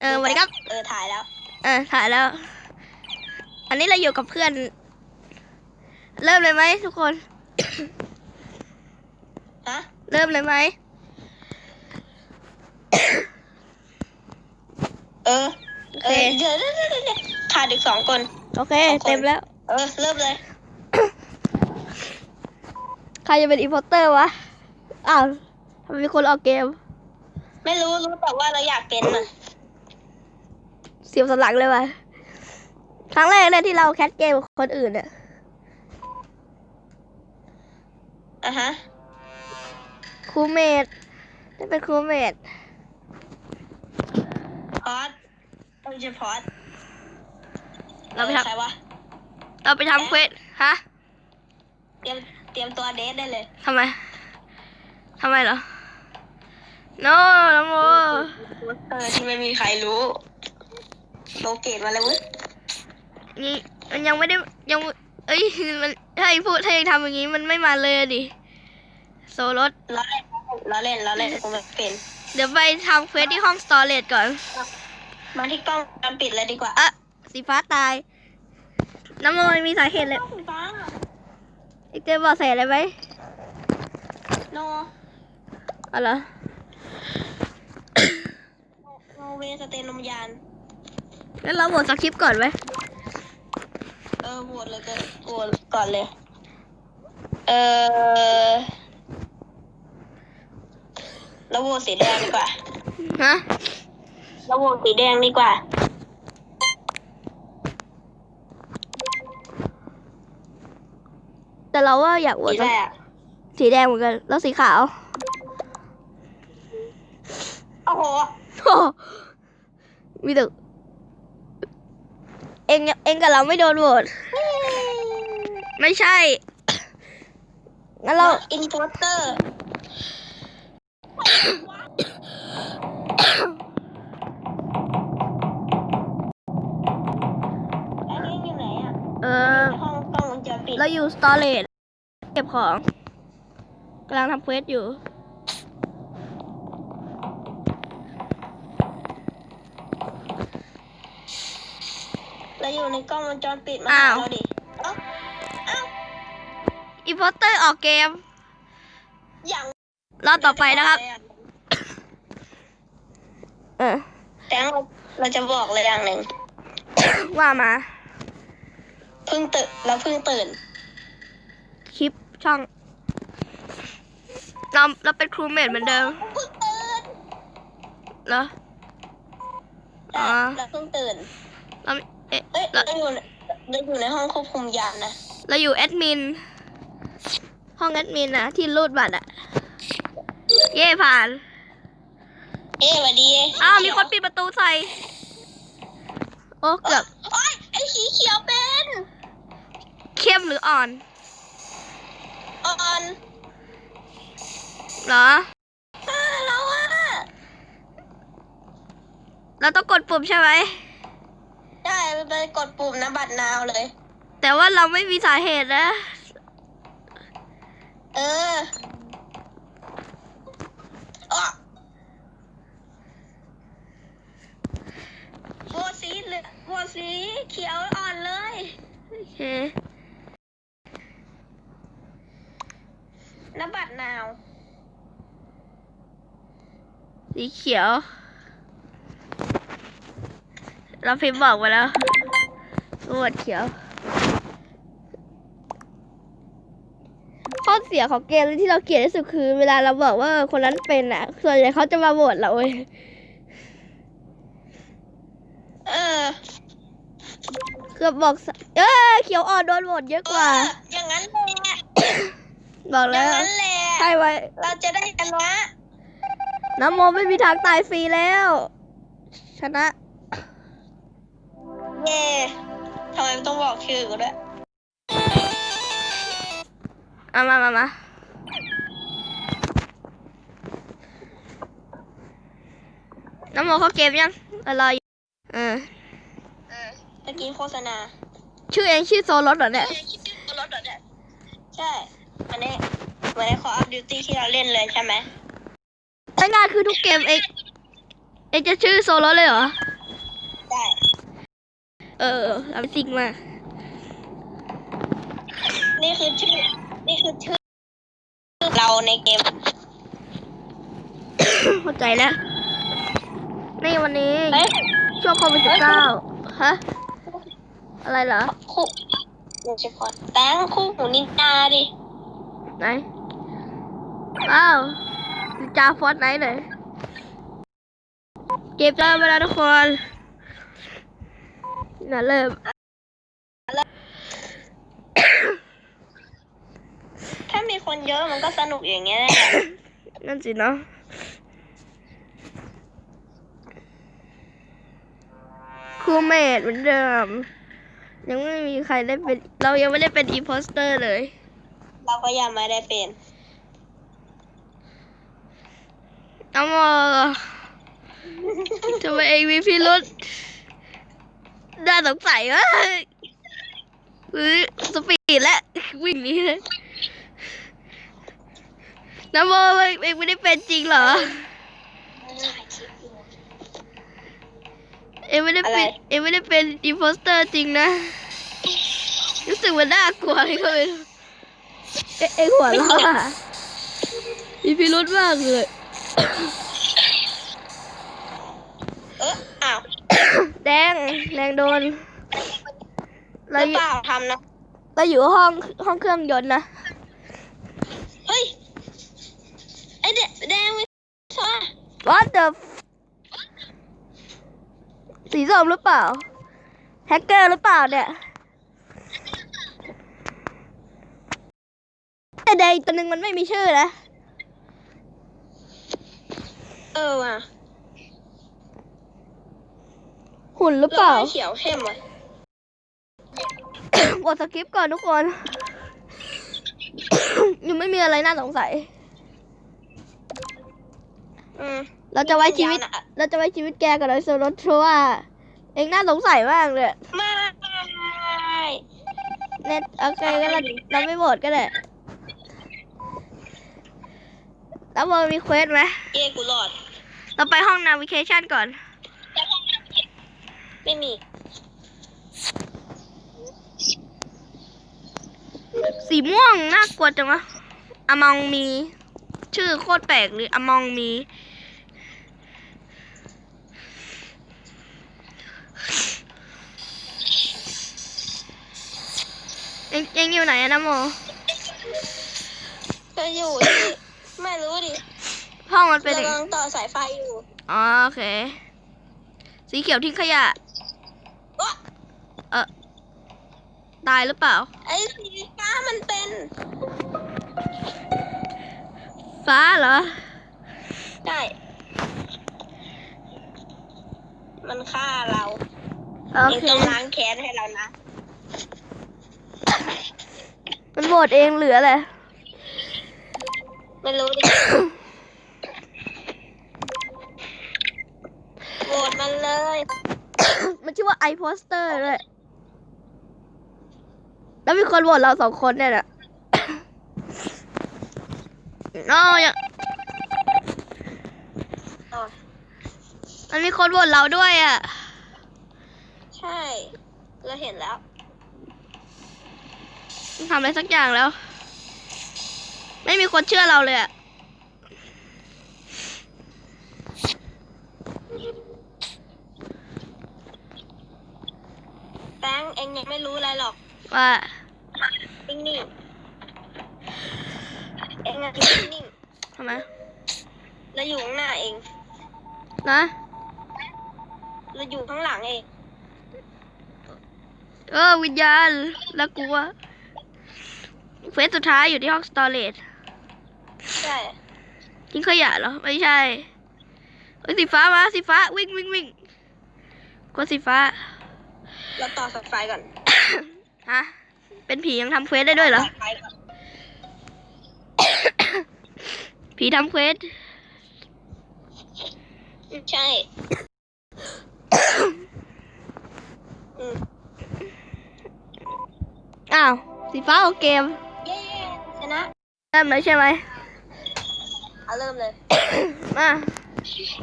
เออสวัสดีครับ เออถ่ายแล้ว เออถ่ายแล้ว อันนี้เราอยู่กับเพื่อน เริ่มเลยไหมทุกคน ฮะ เริ่มเลยไหม เออ โอเอเค อเดี๋ยวเดี๋ยวเดี๋ยวเดี๋ยวขาดอีกสองคน โอเค สองคน เต็มแล้ว เออ เริ่มเลย ใครจะเป็นอีโพเตอร์วะ อ้าวทำไมมีคนออกเกม ไม่รู้รู้แต่ว่าเราอยากเป็นอะ เสียบสนหลังเลยวะครั้งแรกเนี่ยที่เราแคสเกมกับคนอื่นเนี่ยอะฮะครูเมดจะเป็นครูเมดพอดไม่ใช่พอดเราไปทใครวะำเราไปทำเควสฮะเตรียมเตรียมตัวเดทได้เลยทำไมทำไมเหรอ no น้องโมเออที่ไม่มีใครรู้ โลเกตมาแล้วเว้ยนี่มันยังไม่ได้ยัง เอ้ยมันถ้าไอ้พูดถ้ายังทำอย่างนี้มันไม่มาเลยอะดิโซรสล้อเล่นล้อเล่นล้อเล่นผมไม่เป็น เดี๋ยวไปทำเควสที่ห้องสตอเรจก่อน มาที่กล้องวงจรปิดเลยดีกว่าอะสีฟ้าตาย น้ำมันมีสาเหตุเลยฟ้าอีกเจอบอกใส่อะไรไหมโนอ๋อเหรอโนเวสเตนนมยาน งั้นเราโหวตสคริปต์ก่อนไหมเออโหวตเลยก็โหวตก่อนเลย เออเราโหวตสีแดงดีกว่าฮะเราโหวตสีแดงดีกว่า แต่เราว่าอยากโหวตสีแรกสีแดงเหมือนกันแล้วสีขาวโอ้โหโอ้มีแต่ เองเองกับเราไม่โดนโหวตไม่ใช่งั้นเราอินโพสเตอร์อันนี้อยู่ไหนอะเออห้องกล้องวงจรปิดเราอยู่สตอเรจเก็บของกำลังทำเควสอยู่ เรา อยู่ในกล้องวงจรปิดมาอ้าหาวเราดิเอ้าเอ้าอีโพสเตอร์ออกเกม อย่างรอบต่อไปนะครับ เออ แต่เราเราจะบอกเลยอย่างหนึ่ง ว่ามา เพิ่งตื่นเราเพิ่งตื่น คลิปช่อง เราเราเป็นครูเมดเหมือนเดิมเพิ่งตื่นเหรอ อ๋อ เราเพิ่งตื่นเรา เอ๊ะเอ้ยเราเราอยู่ในเราอยู่ในห้องควบคุมยามนะ เราอยู่แอดมิน ห้องแอดมินอะที่รูดบัตรอะเย่ผ่าน เอ๊ะสวัสดีอ้าว มีคนปิดประตูใส่ โอ้เกือบโอ้ยไอ้สีเขียวเป็นเข้มหรืออ่อน อ่อนเหรอ อ่าเราอะ เราต้องกดปุ่มใช่ไหม ได้ไปกดปุ่มนะบัตรนาวเลย แต่ว่าเราไม่มีสาเหตุนะ เอออะโบสีเหลืองโบสีเขียวอ่อนเลย โอเคนบัตรนาว สีเขียว เราพิมพ์บอกไปแล้วรวดเขียวข้อเสียของเกมที่เราเกลียดที่สุดคือ เวลาเราบอกว่าคนนั้นเป็นอะ ส่วนใหญ่เขาจะมาโหวตเราเว้ยเออเกือบบอกสเออเขียวอ่อนโดนโหวตเยอะกว่าเอออย่างนั้นแหละบอกอแล้ย่างวนั้นแหละใช่ไว้ เราจะได้ชนะน้ำโมไม่มีทางตายฟรีแล้ว ชนะ เย่ทำไมต้องบอกชื่อกูด้วยเอามามามาน้ำโมเขาเกมยังเออรออยู่เออเมื่อกี้โฆษณา ชื่อเองชื่อโซลดเหรอเนี่ยใช่อันนี้เหมือนใน Call of Duty ที่เราเล่นเลยใช่ไหมง่ายๆคือทุกเกมเองเองจะชื่อโซลดเลยเหรอใได้ เออเอาไปซิงมา นี่คือชื่อ นี่คือชื่อ เราในเกม เข้าใจแล้วนี่วันนี้ เฮ้ยช่วงโควิดสิบเก้าฮะ อะไรเหรอ คู่เดี๋ยวจะพอแตงคู่หูนินจาดิ ไหน อ้าวจาฟอสไหนเลย เก็บได้ไปแล้วทุกคน น่ะเริ่มถ้ามีคนเยอะมันก็สนุกอย่างเงี้ยแหละนั่นสิเนาะครูเมดเหมือนเดิม ยังไม่มีใครได้เป็น เรายังไม่ได้เป็นอีโพสเตอร์เลย เราก็ยังไม่ได้เป็นเอามาทำไมเองมีพิรุษ น่าสงสัยวะเฮ้ยสปีดและวิ่งหนี้เลยน้ำโมเองไม่ได้เป็นจริงเหรอ เองไม่ได้เป็นอะไรเองไม่ได้เป็นอิมโพสเตอร์จริงนะ รู้สึกว่าน่ากลัวเลยก็ไม่รู้เอ๊ะเองหัวเราะอะมีพิรุษมากเลย เอออ้าว แดง แดงโดนหเรารืออเปยู่ล่าทำนะ เราอยู่ห้องห้องเครื่องยนต์นะเฮ้ย ไอเด็กแดงไม่ใช่ What the f- สีส้มหรือเปล่า แฮกเกอร์หรือเปล่าเนี่ยแต่แดงอีกตัวหนึ่งมันไม่มีชื่อนะ เออว่ะ หุ่นหรือเปล่าแล้วก็เขียวเข้มอะกดสคริปต์ก่อนทุกคนยังไม่มีอะไรน่าสงสัยอืมเราจะไว้ชีวิตยาวน่ะเราจะไว้ชีวิตแกกับไอโซรถเพราะว่า เองน่าสงสัยมากเลยไม่เน็ตโอเคก็เราเราไม่โหวตก็ได้แล้วมันมีเควสไหมเย่กูรอด เราไปห้องนาวิเ a ชันก่อน ไม่มี สีม่วงน่ากลัวจังวะอมองมี ชื่อโคตรแปลกเลยอมองมีเอ็งเอ็งอยู่ไหนอะนะโมก็อยู่ที่ไม่รู้ดิห้องมันเป็นกำยังลังต่อสายไฟอยู่ อ๋อโอเค สีเขียวทิ้งขยะ วะ เออ ตายหรือเปล่า ไอ้สีฟ้ามันเป็นฟ้าเหรอ ใช่มันฆ่าเราโอเองเค ต้องล้างแค้นให้เรานะมันโหวตเองเหลือแหละไม่รู้ดิ โหวตมันเลย มันชื่อว่าไอโพสเตอร์เลย แล้วมีคนโหวตเราสองคนเนี่ยนะอ๋อยังอ๋อมันมีคนโหวตเราด้วยอะ ใช่ เราเห็นแล้ว ทำอะไรสักอย่างแล้ว ไม่มีคนเชื่อเราเลยอะ แป้งเองยังไม่รู้อะไรหรอก ว่า นิ่งๆเองอะนิ่งทำไมๆเราอยู่ข้างหน้าเอง นะเราอยู่ข้างหลังเอง เออวิญญาณแล้วกูว่าเฟสสุดท้ายอยู่ที่ห้องสตอเรจใช่ทิ้งขยะเหรอ ไม่ใช่เอ้ยสีฟ้ามาสีฟ้าวิ่งวิ่งวิ่งกดสีฟ้า เราต่อสายไฟก่อน ฮะ เป็นผียังทำเควสได้ด้วยเหรอสายไฟก่อนผีทำเควส ใช่อืมอ้าว สีฟ้าเอาเกม เย้ชนะ เริ่มเลยใช่ไหมเอาเริ่มเลย มา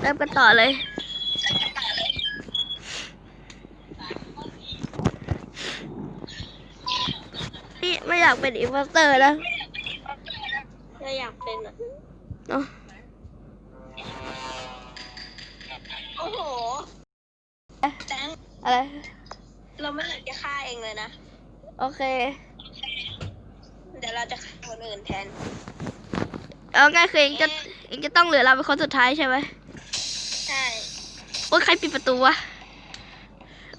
เริ่มกันต่อเลย ไม่อยากเป็นอินโพสเตอร์แล้วเราอยากเป็นอะเนาะโอ้โหแตงอะไร เราไม่อยากจะฆ่าเองเลยนะ โอเค เดี๋ยวเราจะฆ่าคนอื่นแทน เอาง่ายคือเองจะเองจะต้องเหลือเราเป็นคนสุดท้ายใช่ไหมใช่ โอ้ยใครปิดประตูวะ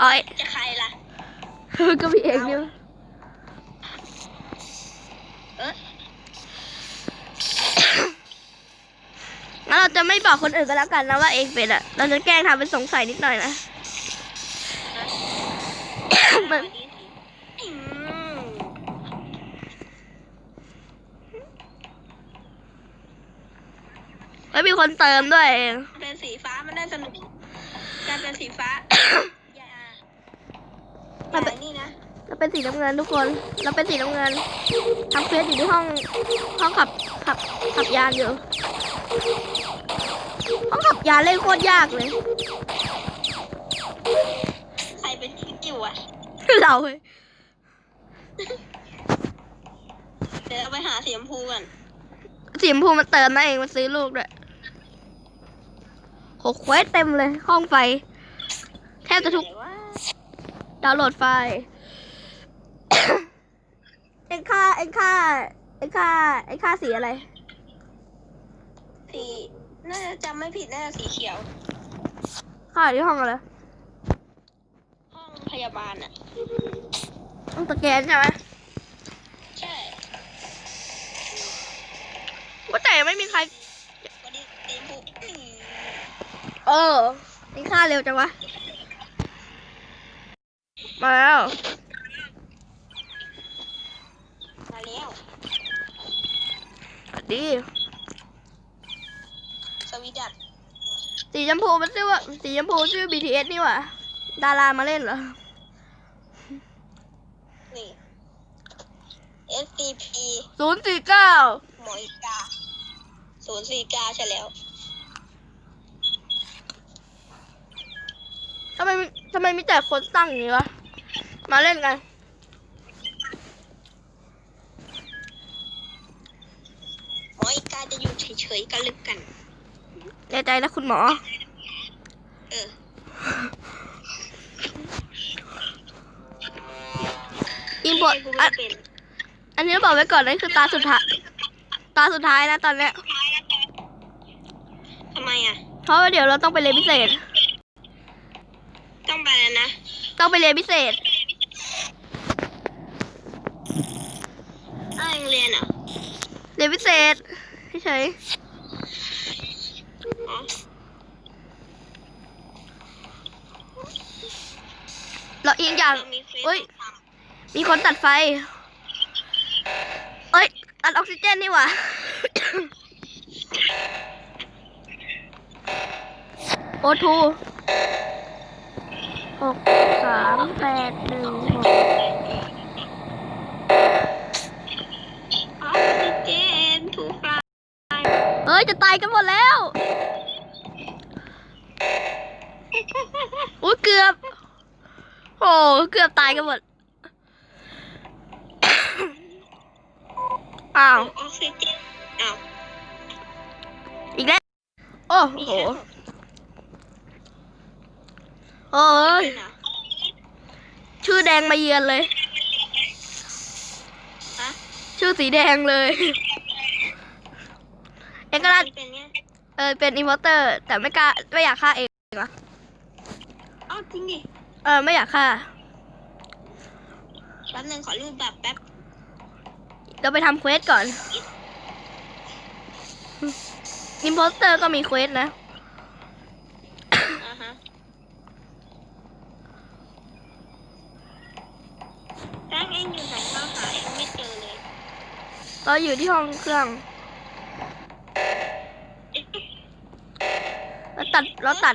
อ๋อไอ้จะใครล่ะ ก็มีเองนี่วะ เออ งั้นเราจะ ไม่บอกคนอื่นก็แล้วกันนะว่าเองเป็นอะเราจะแกล้งทำเป็นสงสัยนิดหน่อยนะมันอืมแล้วมีคนเติมด้วยเองเป็นสีฟ้ามันได้สนุกการเป็นสีฟ้าอย่าอย่านี่นะเราเป็นสีน้ำเงินทุกคน เราเป็นสีน้ำเงินทำเควสอยู่ที่ห้องห้องขับขับขับยานอยู่ห้ องขับยานเล่นโคตรยากเลย ใครเป็นที่จิ๋วอะ เราเว้ยเดี๋ยวเราไปหาสีชมพูกันสีชมพูมันเติมนะเองมันซื้อลูกด้วยโหเควสเต็มเลย ห้องไฟ แทบจะทุกไหนว่าดาวน์โหลดไฟล์ เอ็งค่าเอ็งค่าเอ็งค่าเอ็งค่าสีอะไร สี น่าจะจำไม่ผิดน่าจะสีเขียว ค่าอยู่ที่ห้องอะไรห้องพยาบาลอะห้องสแกนใช่ไหมใช่ว่าแต่ไม่มีใคร วันนี้สีชมพูอืมเออเอ็งค่าเร็วจังวะ มาแล้ว มาแล้วส วัสดีสวีดัตสีชมพูมันชื่อว่าสีชมพูชื่อ BTS นี่หว่าดารามาเล่นเหรอ นี่ SCP ศูนย์สี่เก้าหมออีกาศูนย์สี่เก้าใช่แล้วทำไมมีทำไมมีแต่คนตั้งอย่างนี้วะ มาเล่นกัน หมออีกาจะอยู่เฉยๆกันลึกกัน แน่ใจนะคุณหมอ เออ อินพอร์ตกูอัไม่นเป็นอันนี้บอกไว้ก่อนนั่นคือตาสุดท้าย ตาสุดท้ายนะตอนเนี้ย ทำไมอะ เพราะว่าเดี๋ยวเราต้องไปเรียนพิเศษ ต้องไปแล้วนะ ต้องไปเรียนพิเศษอ้าวยังเรียนเหรอเรียนพิเศษเฉยอ๋อ ๆเราอีกอย่างเรามีเฟซเอ้ยทมีคนตัดไฟ เอ้ยอัดออกซิเจนนี่หว่าโอทูหกสามแปดหนึ่งหกำออกซิเจนทูฟลายเอ้ย จะตายกันหมดแล้ว อุ้ยเกือบ โอ้เกือบตายกันหมด อ้าว ออกซิเจนอ้าวอีกแล้ว โอ้มีโหแค่โอ้ยเป็นเหรอชื่อแดงมาเยือนเลย ฮะชื่อสีแดงเลย เอกราชเป็นไงเออเป็นอินพอร์เตอร์ แต่ไม่กล้าไม่อยากฆ่าเองอะอ้าวจริงดิ เออไม่อยากฆ่าแป๊บนึงขอรูปแบบแป๊บเดี๋ยวไปทำเควสก่อนอินพอร์เตอร์ก็มีเควสนะอ่าฮะแป้งเองอยู่ไหนเราหาเองไม่เจอเลยเราอยู่ที่ห้องเครื่องเอ๊ะเราตัดเราตัด